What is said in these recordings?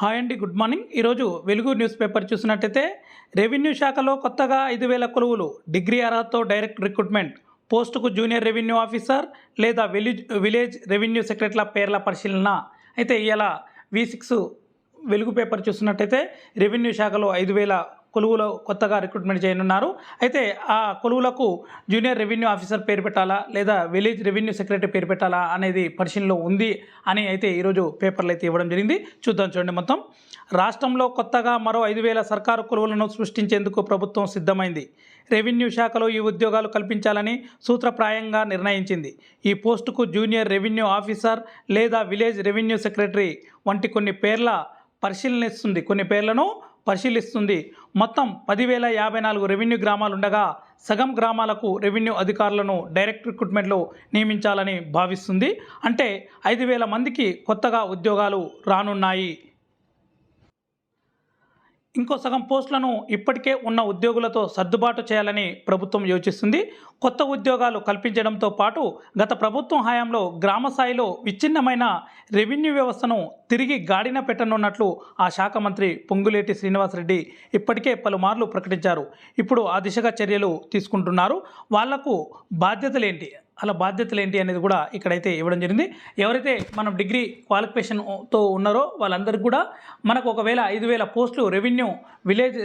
Hi అండి good morning. ఈరోజు వెలుగు న్యూస్ పేపర్ చూసినట్టయితే రెవెన్యూ శాఖలో కొత్తగా ఐదు వేల కొలువులు. డిగ్రీ అర్హతతో డైరెక్ట్ రిక్రూట్మెంట్. పోస్టుకు జూనియర్ రెవెన్యూ ఆఫీసర్ లేదా విలేజ్ విలేజ్ రెవెన్యూ సెక్రటరీల పేర్ల పరిశీలన. అయితే ఇలా వి సిక్స్ వెలుగు పేపర్ చూసినట్టయితే రెవెన్యూ శాఖలో ఐదు వేల కొలువులో కొత్తగా రిక్రూట్మెంట్ చేయనున్నారు. అయితే ఆ కొలువులకు జూనియర్ రెవెన్యూ ఆఫీసర్ పేరు పెట్టాలా లేదా విలేజ్ రెవెన్యూ సెక్రటరీ పేరు పెట్టాలా అనేది పరిశీలనలో ఉంది అని అయితే ఈరోజు పేపర్లు అయితే ఇవ్వడం జరిగింది. చూద్దాం చూడండి మొత్తం. రాష్ట్రంలో కొత్తగా మరో ఐదు వేల సర్కారు కొలువులను సృష్టించేందుకు ప్రభుత్వం సిద్ధమైంది. రెవెన్యూ శాఖలో ఈ ఉద్యోగాలు కల్పించాలని సూత్రప్రాయంగా నిర్ణయించింది. ఈ పోస్టుకు జూనియర్ రెవెన్యూ ఆఫీసర్ లేదా విలేజ్ రెవెన్యూ సెక్రటరీ వంటి కొన్ని పేర్ల పరిశీలనిస్తుంది. కొన్ని పేర్లను పరిశీలిస్తుంది. మొత్తం పదివేల యాభై నాలుగు రెవెన్యూ గ్రామాలు ఉండగా సగం గ్రామాలకు రెవెన్యూ అధికారులను డైరెక్ట్ రిక్రూట్మెంట్లో నియమించాలని భావిస్తుంది. అంటే ఐదు వేల మందికి కొత్తగా ఉద్యోగాలు రానున్నాయి. ఇంకో సగం పోస్టులను ఇప్పటికే ఉన్న ఉద్యోగులతో సర్దుబాటు చేయాలని ప్రభుత్వం యోచిస్తుంది. కొత్త ఉద్యోగాలు కల్పించడంతో పాటు గత ప్రభుత్వం హయాంలో గ్రామ స్థాయిలో విచ్ఛిన్నమైన రెవెన్యూ వ్యవస్థను తిరిగి గాడిన పెట్టనున్నట్లు ఆ శాఖ మంత్రి పొంగులేటి శ్రీనివాసరెడ్డి ఇప్పటికే పలుమార్లు ప్రకటించారు. ఇప్పుడు ఆ దిశగా చర్యలు తీసుకుంటున్నారు. వాళ్ళకు బాధ్యతలేంటి? అలా బాధ్యతలు ఏంటి అనేది కూడా ఇక్కడైతే ఇవ్వడం జరిగింది. ఎవరైతే మనం డిగ్రీ క్వాలిఫికేషన్తో ఉన్నారో వాళ్ళందరికీ కూడా మనకు ఒకవేళ ఐదు వేల పోస్టులు రెవెన్యూ విలేజ్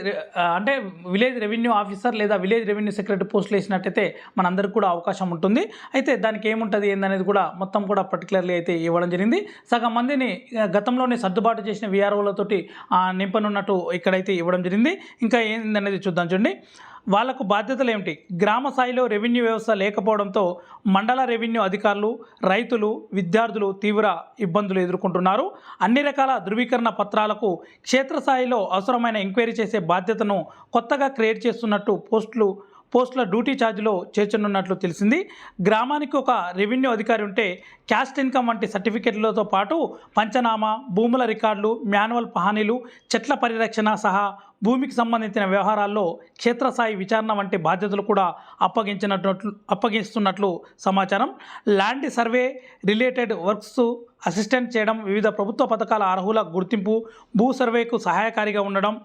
అంటే విలేజ్ రెవెన్యూ ఆఫీసర్ లేదా విలేజ్ రెవెన్యూ సెక్రటరీ పోస్టులు వేసినట్టయితే మనందరికి కూడా అవకాశం ఉంటుంది. అయితే దానికి ఏముంటుంది ఏందనేది కూడా మొత్తం కూడా పర్టికులర్లీ అయితే ఇవ్వడం జరిగింది. సగం మందిని గతంలోనే సర్దుబాటు చేసిన విఆర్ఓలతోటి నింపనున్నట్టు ఇక్కడైతే ఇవ్వడం జరిగింది. ఇంకా ఏందనేది చూద్దాం చూడండి. వాళ్ళకు బాధ్యతలు ఏమిటి? గ్రామ స్థాయిలో రెవెన్యూ వ్యవస్థ లేకపోవడంతో మండల రెవెన్యూ అధికారులు రైతులు విద్యార్థులు తీవ్ర ఇబ్బందులు ఎదుర్కొంటున్నారు. అన్ని రకాల ధృవీకరణ పత్రాలకు క్షేత్రస్థాయిలో అవసరమైన ఎంక్వైరీ చేసే బాధ్యతను కొత్తగా క్రియేట్ చేస్తున్నట్టు పోస్టులు పోస్టుల డ్యూటీ ఛార్జ్లో చేర్చనున్నట్లు తెలిసింది. గ్రామానికి ఒక రెవెన్యూ అధికారి ఉంటే క్యాస్ట్ ఇన్కమ్ వంటి సర్టిఫికెట్లతో పాటు పంచనామా భూముల రికార్డులు మాన్యువల్ పహానీలు చెట్ల పరిరక్షణ సహా భూమికి సంబంధించిన వ్యవహారాల్లో క్షేత్రస్థాయి విచారణ వంటి బాధ్యతలు కూడా అప్పగించినట్లు అప్పగిస్తున్నట్లు సమాచారం. Land survey related works assistant చేయడం వివిధ ప్రభుత్వ పథకాల అర్హుల గుర్తింపు భూ సర్వేకు సహాయకారిగా ఉండడం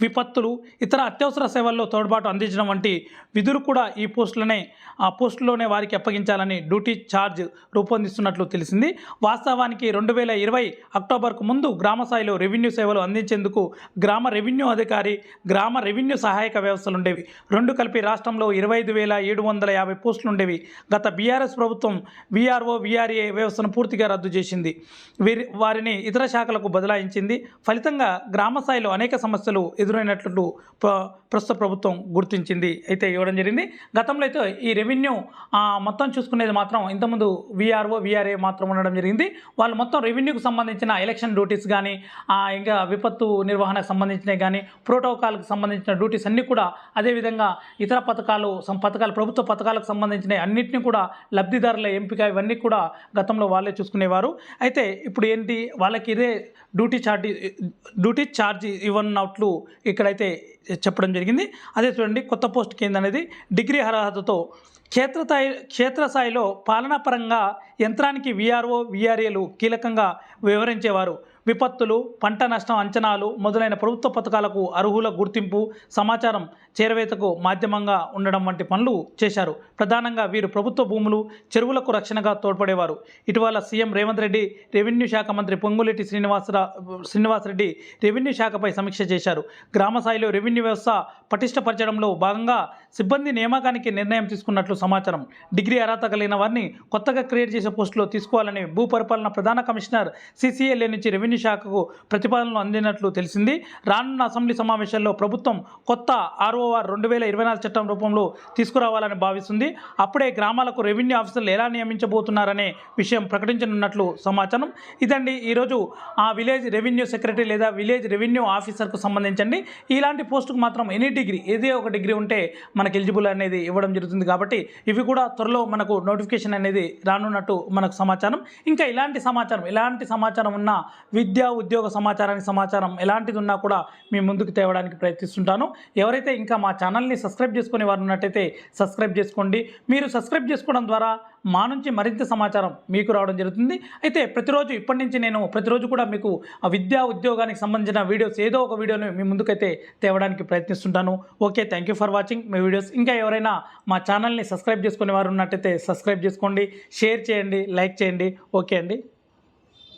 విపత్తులు ఇతర అత్యవసర సేవల్లో తోడ్పాటు అందించడం వంటి విధులు కూడా ఈ పోస్టులనే ఆ పోస్టులోనే వారికి అప్పగించాలని డ్యూటీ ఛార్జ్ రూపొందిస్తున్నట్లు తెలిసింది. వాస్తవానికి రెండు వేల ఇరవై అక్టోబర్కు ముందు గ్రామ స్థాయిలో రెవెన్యూ సేవలు అందించేందుకు గ్రామ రెవెన్యూ అధికారి గ్రామ రెవెన్యూ సహాయక వ్యవస్థలు ఉండేవి. రెండు కలిపి రాష్ట్రంలో ఇరవై ఐదు వేల ఏడు వందల యాభై పోస్టులు ఉండేవి. గత బీఆర్ఎస్ ప్రభుత్వం వీఆర్ఓ వీఆర్ఏ వ్యవస్థను పూర్తిగా రద్దు చేసింది. వీరి వారిని ఇతర శాఖలకు బదలాయించింది. ఫలితంగా గ్రామ స్థాయిలో అనేక సమస్యలు ఎదురైనట్లు ప్ర- ప్రస్తుత ప్రభుత్వం గుర్తించింది. అయితే ఇవ్వడం జరిగింది. గతంలో అయితే ఈ రెవెన్యూ మొత్తం చూసుకునేది మాత్రం ఇంతకుముందు వీఆర్ఓ వీఆర్ఏ మాత్రం ఉండడం జరిగింది. వాళ్ళు మొత్తం రెవెన్యూకి సంబంధించిన ఎలక్షన్ డ్యూటీస్ కానీ ఇంకా విపత్తు నిర్వహణకు సంబంధించినవి కానీ ప్రోటోకాల్కి సంబంధించిన డ్యూటీస్ అన్నీ కూడా అదేవిధంగా ఇతర పథకాలు సం పథకాలు ప్రభుత్వ పథకాలకు సంబంధించిన అన్నింటినీ కూడా లబ్ధిదారుల ఎంపిక ఇవన్నీ కూడా గతంలో వాళ్ళే చూసుకునేవారు. అయితే ఇప్పుడు ఏంటి? వాళ్ళకి ఇదే డ్యూటీ చార్జీ డ్యూటీ ఛార్జ్ ఇవ్వనట్లు ఇక్కడైతే చెప్పడం జరిగింది. అదే చూడండి కొత్త పోస్ట్ కింద అనేది డిగ్రీ అర్హతతో క్షేత్రస్థాయి క్షేత్రస్థాయిలో పాలనాపరంగా యంత్రానికి విఆర్ఓ విఆర్ఏలు కీలకంగా వివరించేవారు. విపత్తులు పంట నష్టం అంచనాలు మొదలైన ప్రభుత్వ పథకాలకు అర్హుల గుర్తింపు సమాచారం చేరవేతకు మాధ్యమంగా ఉండడం వంటి పనులు చేశారు. ప్రధానంగా వీరు ప్రభుత్వ భూములు చెరువులకు రక్షణగా తోడ్పడేవారు. ఇటీవల సీఎం రేవంత్ రెడ్డి రెవెన్యూ శాఖ మంత్రి పొంగులెట్టి శ్రీనివాసరా శ్రీనివాసరెడ్డి రెవెన్యూ శాఖపై సమీక్ష చేశారు. గ్రామ స్థాయిలో రెవెన్యూ వ్యవస్థ పటిష్టపరచడంలో భాగంగా సిబ్బంది నియామకానికి నిర్ణయం తీసుకున్నట్లు సమాచారం. డిగ్రీ అర్హత కలిగిన వారిని కొత్తగా క్రియేట్ చేసే పోస్టులో తీసుకోవాలని భూ పరిపాలన ప్రధాన కమిషనర్ సిసిఎల్ఏ నుంచి రెవెన్యూ శాఖకు ప్రతిపాదనలు అందినట్లు తెలిసింది. రానున్న అసెంబ్లీ సమావేశాల్లో ప్రభుత్వం కొత్త ఆర్ఓఆర్ రెండు వేల ఇరవై నాలుగు చట్టం రూపంలో తీసుకురావాలని భావిస్తుంది. అప్పుడే గ్రామాలకు రెవెన్యూ ఆఫీసర్లు ఎలా నియమించబోతున్నారనే విషయం ప్రకటించనున్నట్లు సమాచారం. ఇదండి ఈరోజు ఆ విలేజ్ రెవెన్యూ సెక్రటరీ లేదా విలేజ్ రెవెన్యూ ఆఫీసర్కు సంబంధించండి. ఇలాంటి పోస్టుకు మాత్రం ఎనీ డిగ్రీ ఏదే ఒక డిగ్రీ ఉంటే మనకు ఎలిజిబుల్ అనేది ఇవ్వడం జరుగుతుంది కాబట్టి ఇవి కూడా త్వరలో మనకు నోటిఫికేషన్ అనేది రానున్నట్టు మనకు సమాచారం. ఇంకా ఇలాంటి సమాచారం ఎలాంటి సమాచారం ఉన్న విద్యా ఉద్యోగ సమాచారానికి సమాచారం ఎలాంటిది ఉన్నా కూడా మీ ముందుకు తేవడానికి ప్రయత్నిస్తుంటాను. ఎవరైతే ఇంకా మా ఛానల్ని సబ్స్క్రైబ్ చేసుకునే వారు ఉన్నట్టయితే సబ్స్క్రైబ్ చేసుకోండి. మీరు సబ్స్క్రైబ్ చేసుకోవడం ద్వారా మా నుంచి మరింత సమాచారం మీకు రావడం జరుగుతుంది. అయితే ప్రతిరోజు ఇప్పటి నుంచి నేను ప్రతిరోజు కూడా మీకు ఆ విద్యా ఉద్యోగానికి సంబంధించిన వీడియోస్ ఏదో ఒక వీడియోని మీ ముందుకైతే తేవడానికి ప్రయత్నిస్తుంటాను. Okay thank you for watching me videos ఇంకా ఎవరైనా మా ఛానల్ని సబ్స్క్రైబ్ చేసుకునే వారు ఉన్నట్టయితే సబ్స్క్రైబ్ చేసుకోండి. షేర్ చేయండి లైక్ చేయండి. ఓకే అండి.